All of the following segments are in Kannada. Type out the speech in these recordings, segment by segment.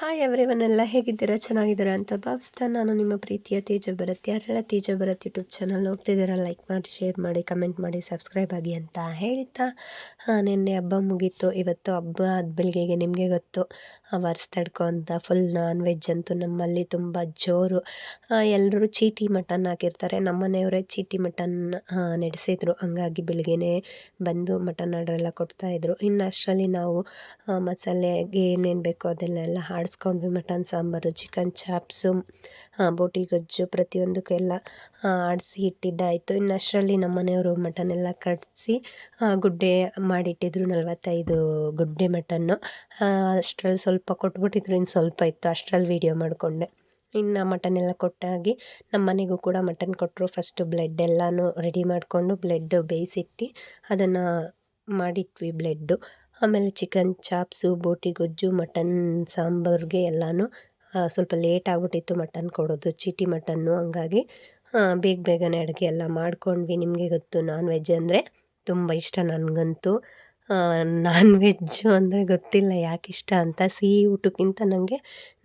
ಹಾಯ್ ಅವರಿವನ್ನೆಲ್ಲ ಹೇಗಿದ್ದೀರಾ? ಚೆನ್ನಾಗಿದ್ದೀರಾ ಅಂತ ಭಾವಿಸ್ತಾ ನಾನು ನಿಮ್ಮ ಪ್ರೀತಿಯ ತೇಜ ಭರತ್. ಯಾರೆಲ್ಲ ತೇಜ ಭರತ್ ಯೂಟ್ಯೂಬ್ ಚಾನಲ್ ನೋಡ್ತಿದ್ದೀರಾ ಲೈಕ್ ಮಾಡಿ ಶೇರ್ ಮಾಡಿ ಕಮೆಂಟ್ ಮಾಡಿ ಸಬ್ಸ್ಕ್ರೈಬ್ ಆಗಿ ಅಂತ ಹೇಳ್ತಾ, ಹಾಂ, ನಿನ್ನೆ ಹಬ್ಬ ಮುಗೀತು. ಇವತ್ತು ಹಬ್ಬ ಆದ ಬೆಳಗ್ಗೆಗೆ ನಿಮಗೆ ಗೊತ್ತು? ವರ್ಸ್ ತಡ್ಕೊ ಅಂತ ಫುಲ್ ನಾನ್ ವೆಜ್ ಅಂತೂ ನಮ್ಮಲ್ಲಿ ತುಂಬ ಜೋರು ಎಲ್ಲರೂ ಚೀಟಿ ಮಟನ್ ಹಾಕಿರ್ತಾರೆ. ನಮ್ಮನೆಯವರೇ ಚೀಟಿ ಮಟನ್ ನಡೆಸಿದ್ರು. ಹಂಗಾಗಿ ಬೆಳಗ್ಗೆನೇ ಬಂದು ಮಟನ್ ಆರ್ಡ್ರೆಲ್ಲ ಕೊಡ್ತಾಯಿದ್ರು ಇನ್ನು ಅಷ್ಟರಲ್ಲಿ ನಾವು ಮಸಾಲೆಗೆ ಏನೇನು ಬೇಕೋ ಅದನ್ನೆಲ್ಲ ಆಡಿಸ್ಕೊಂಡ್ವಿ ಮಟನ್ ಸಾಂಬಾರು ಚಿಕನ್ ಚಾಪ್ಸು ಬೋಟಿ, ಗೊಜ್ಜು ಪ್ರತಿಯೊಂದಕ್ಕೆಲ್ಲ ಆಡಿಸಿ ಇಟ್ಟಿದ್ದಾಯಿತು ಇನ್ನು ಅಷ್ಟರಲ್ಲಿ ನಮ್ಮ ಮನೆಯವರು ಮಟನ್ ಎಲ್ಲ ಕಟ್ಸಿ ಗುಡ್ಡೆ ಮಾಡಿಟ್ಟಿದ್ರು, ನಲವತ್ತೈದು ಗುಡ್ಡೆ ಮಟನ್ನು ಅಷ್ಟರಲ್ಲಿ ಸ್ವಲ್ಪ ಕೊಟ್ಬಿಟ್ಟಿದ್ರು, ಇನ್ನು ಸ್ವಲ್ಪ ಇತ್ತು, ಅಷ್ಟರಲ್ಲಿ ವೀಡಿಯೋ ಮಾಡಿಕೊಂಡೆ. ಇನ್ನು ಮಟನ್ ಎಲ್ಲ ಕೊಟ್ಟಾಗಿ ನಮ್ಮ ಮನೆಗೂ ಕೂಡ ಮಟನ್ ಕೊಟ್ಟರು. ಫಸ್ಟು ಬ್ಲೆಡ್ ಎಲ್ಲನೂ ರೆಡಿ ಮಾಡಿಕೊಂಡು ಬ್ಲೆಡ್ ಬೇಯಿಸಿಟ್ಟು ಅದನ್ನು ಮಾಡಿಟ್ವಿ ಬ್ಲೆಡ್ಡು ಆಮೇಲೆ ಚಿಕನ್ ಚಾಪ್ಸು ಬೋಟಿ ಗೊಜ್ಜು ಮಟನ್ ಸಾಂಬಾರ್ಗೆ ಎಲ್ಲನೂ ಸ್ವಲ್ಪ ಲೇಟ್ ಆಗಿಬಿಟ್ಟಿತ್ತು ಮಟನ್ ಕೊಡೋದು, ಚೀಟಿ ಮಟನ್ನು ಹಂಗಾಗಿ ಬೇಗ ಬೇಗನೆ ಅಡುಗೆ ಎಲ್ಲ ಮಾಡ್ಕೊಂಡ್ವಿ. ನಿಮಗೆ ಗೊತ್ತು ನಾನ್ ವೆಜ್ ಅಂದರೆ ತುಂಬ ಇಷ್ಟ ನನಗಂತೂ. ನಾನ್ ವೆಜ್ಜು ಅಂದರೆ ಗೊತ್ತಿಲ್ಲ ಯಾಕೆ ಇಷ್ಟ ಅಂತ, ಸಿಹಿ ಊಟಕ್ಕಿಂತ ನನಗೆ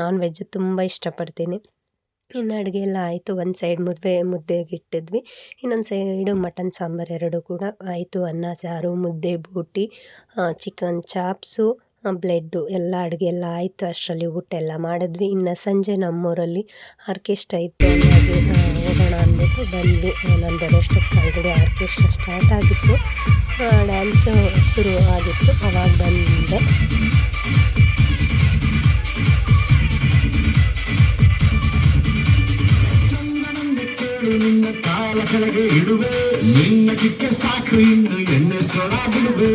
ನಾನ್ ವೆಜ್ ತುಂಬ ಇಷ್ಟಪಡ್ತೀನಿ. ಇನ್ನು ಅಡುಗೆ ಎಲ್ಲ ಆಯಿತು. ಒಂದು ಸೈಡ್ ಮುದ್ದೆ, ಮುದ್ದೆಗೆ ಇಟ್ಟಿದ್ವಿ. ಇನ್ನೊಂದು ಸೈಡು ಮಟನ್ ಸಾಂಬಾರು ಎರಡು ಕೂಡ ಆಯಿತು. ಅನ್ನ, ಸಾರು, ಮುದ್ದೆ, ಬೂಟಿ ಚಿಕನ್ ಚಾಪ್ಸು ಬ್ಲೆಡ್ಡು ಎಲ್ಲ ಅಡುಗೆ ಎಲ್ಲ ಆಯಿತು. ಅಷ್ಟರಲ್ಲಿ ಊಟ ಎಲ್ಲ ಮಾಡಿದ್ವಿ. ಇನ್ನು ಸಂಜೆ ನಮ್ಮೂರಲ್ಲಿ ಆರ್ಕೆಸ್ಟ್ರಾ ಇತ್ತು ಹೋಗೋಣ ಅಂದ್ಬಿಟ್ಟು ಬಂದ್ವಿ. ನಾನು ಬರೋಷ್ಟೊತ್ತು ಆಲ್ರೆಡಿ ಆರ್ಕೆಸ್ಟ್ರಾ ಸ್ಟಾರ್ಟ್ ಆಗಿತ್ತು. ಡ್ಯಾನ್ಸು ಶುರು ಆಗಿತ್ತು. ಅವಾಗ ಬಂದೆ. ನಿನ್ನ ಕಾಲ ಕೆಳಗೆ ಇಡುವೆ. ನಿನ್ನ ಕಿಕ್ಕೆ ಸಾಕು ಇನ್ನು ಎಣ್ಣೆ ಸೊಡ ಬಿಡುವೆ.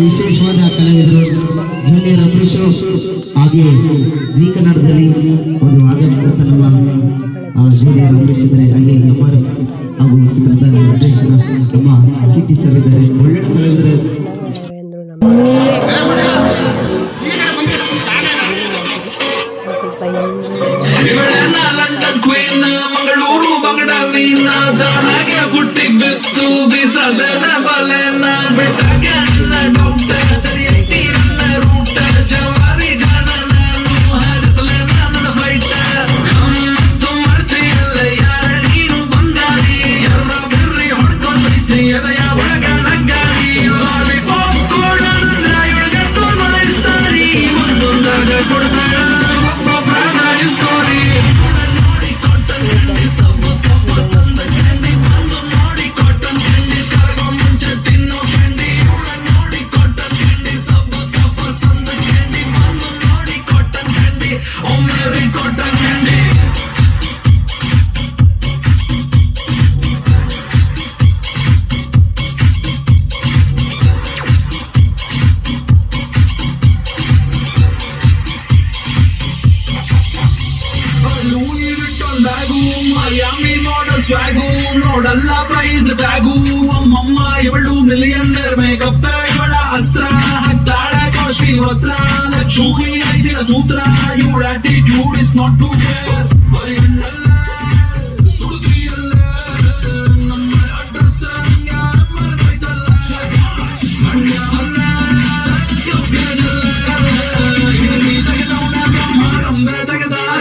ವಿಶೇಷವಾದ ಕಲಾವಿದರು ಜೂನಿಯರ್ ಅಪ್ರಿಶೋ ಹಾಗೆ ಜಿ ಕನ್ನಡದಲ್ಲಿ ಒಂದು ಆಗಮಿಸಿದ ನಮ್ಮ ಜೂನಿಯರ್ ಅಂಬರೀಶ್ ಇದ್ದಾರೆ ಹಾಗೆ ಎಂ ಹಾಗೂ ಚಿತ್ರದ ನಿರ್ದೇಶನ ನಮ್ಮ ಕಿಟ್ಟಿ ಸರ್ ಇದ್ದಾರೆ ಒಳ್ಳೆ ಕಲಾವಿದರು ಬಿಟ್ಟ ಮಂಗಳೂರು ಬಂಗಡ ವೀಣ ದಾನಾಗೆ ಹುಟ್ಟಿ ಬಿತ್ತು ಬೀಸದನ ಬಲೆನ ಬಿಟ್ಟಾಗ പ്രിയവയ ಬ್ಯಾಗು ಮಯಾಮಿ ಮಾಡಲ್ ಸ್ವಾಗು ನೋಡಲ್ಲ ಪ್ರೈಸ್ ಟ್ಯಾಗು ಅಮ್ಮಮ್ಮ ಮಿಲಿಯನ್ನರ್ ಮೇಕಪ್ ಇವಳ ಅಸ್ತ್ರ ಹಾಕ್ತಾಳೆ ಕಾಸ್ಟ್ಲಿ ವಸ್ತ್ರ ಲಕ್ಷ್ಮಿ ಐದಿನ ಸೂತ್ರ ಇವಳ attitude is not to care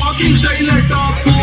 walking style atop.